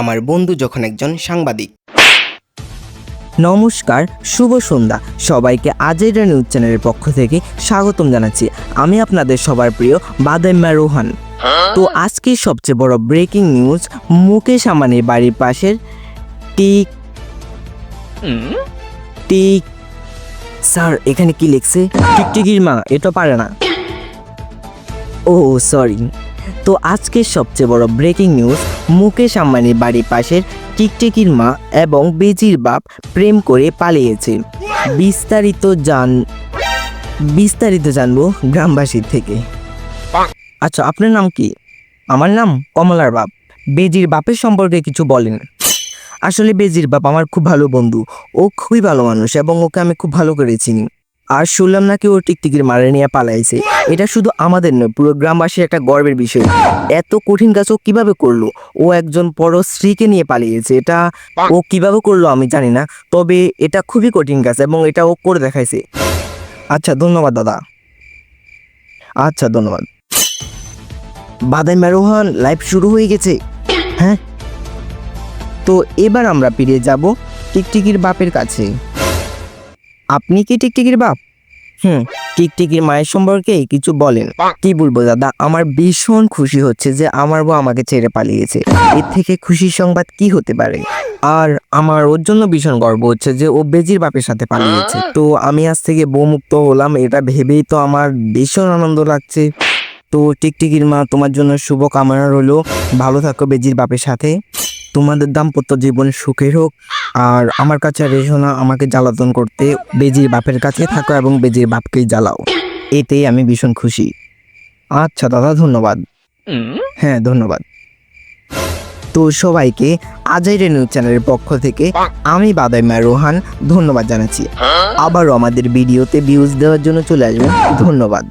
আমার বন্ধু যখন একজন সাংবাদিক। নমস্কার, শুভ সন্ধ্যা। সবাইকে আজের নিউজ চ্যানেলের পক্ষ থেকে স্বাগতম জানাচ্ছি। আমি আপনাদের সবার প্রিয় বাদাম্মা রোহান। তো আজকের সবচেয়ে বড় ব্রেকিং নিউজ মুকেশ আম্বানির বাড়ির পাশের টিক টিক স্যার, এখানে কি লিখছে? টিকটিকির মা, এটা পারে না। ও সরি তো আজকের সবচেয়ে বড় ব্রেকিং নিউজ মুকেশ আম্বানির বাড়ির পাশের টিকটিকির মা এবং বেজির বাপ প্রেম করে পালিয়েছে। বিস্তারিত জান, বিস্তারিত জানব গ্রামবাসীর থেকে। আচ্ছা আপনার নাম কি? আমার নাম কমলার বাপ। বেজির বাপের সম্পর্কে কিছু বলেন। আসলে বেজির বাপ আমার খুব ভালো বন্ধু। ও খুবই ভালো মানুষ এবং ওকে আমি খুব ভালো করে চিনি। আর শুনলাম নাকি ও টিকটিকির মারে নিয়ে পালাইছে। এটা শুধু আমাদের নয়, পুরো গ্রামবাসীর একটা গর্বের বিষয়। এত কঠিন কাজ ও কীভাবে করল? ও একজন বড় স্ত্রীকে নিয়ে পালিয়েছে। এটা ও কীভাবে করল আমি জানি না, তবে এটা খুবই কঠিন কাজ এবং এটা ও করে দেখাইছে। আচ্ছা ধন্যবাদ দাদা। আচ্ছা ধন্যবাদ। বাদাই মেরোহান লাইভ শুরু হয়ে গেছে। হ্যাঁ? তো এবার আমরা ফিরে যাব টিকটিকির বাপের কাছে। আপনি কি টিকটিকির বাপ? হুম, টিকটিকির মায়ের সম্পর্কে কিছু বলেন। কি বলব দাদা, আমার ভীষণ খুশি হচ্ছে যে আমার বউ আমাকে ছেড়ে পালিয়েছে। এর থেকে খুশির সংবাদ কি হতে পারে? আর আমার ওর জন্য ভীষণ গর্ব হচ্ছে যে ও বেজির বাপের সাথে পালিয়েছে। তো আমি আজ থেকে বউ মুক্ত হলাম, এটা ভেবেই তো আমার ভীষণ আনন্দ লাগছে। তো টিকটিকির মা, তোমার জন্য শুভ কামনা রইল। ভালো থাকো বেজির বাপের সাথে। তোমাদের দাম্পত্য জীবন সুখের হোক, আর আমার কাছে আর না, আমাকে জ্বালাতন করতে। বেজির বাপের কাছে থাকো এবং বেজির বাপকেই জ্বালাও। এতেই আমি ভীষণ খুশি। আচ্ছা দাদা, ধন্যবাদ। হ্যাঁ ধন্যবাদ। তো সবাইকে আজের নিউজ চ্যানেলের পক্ষ থেকে আমি বাদাইমা রোহান ধন্যবাদ জানাচ্ছি। আবারও আমাদের ভিডিওতে ভিউজ দেওয়ার জন্য চলে আসবেন। ধন্যবাদ।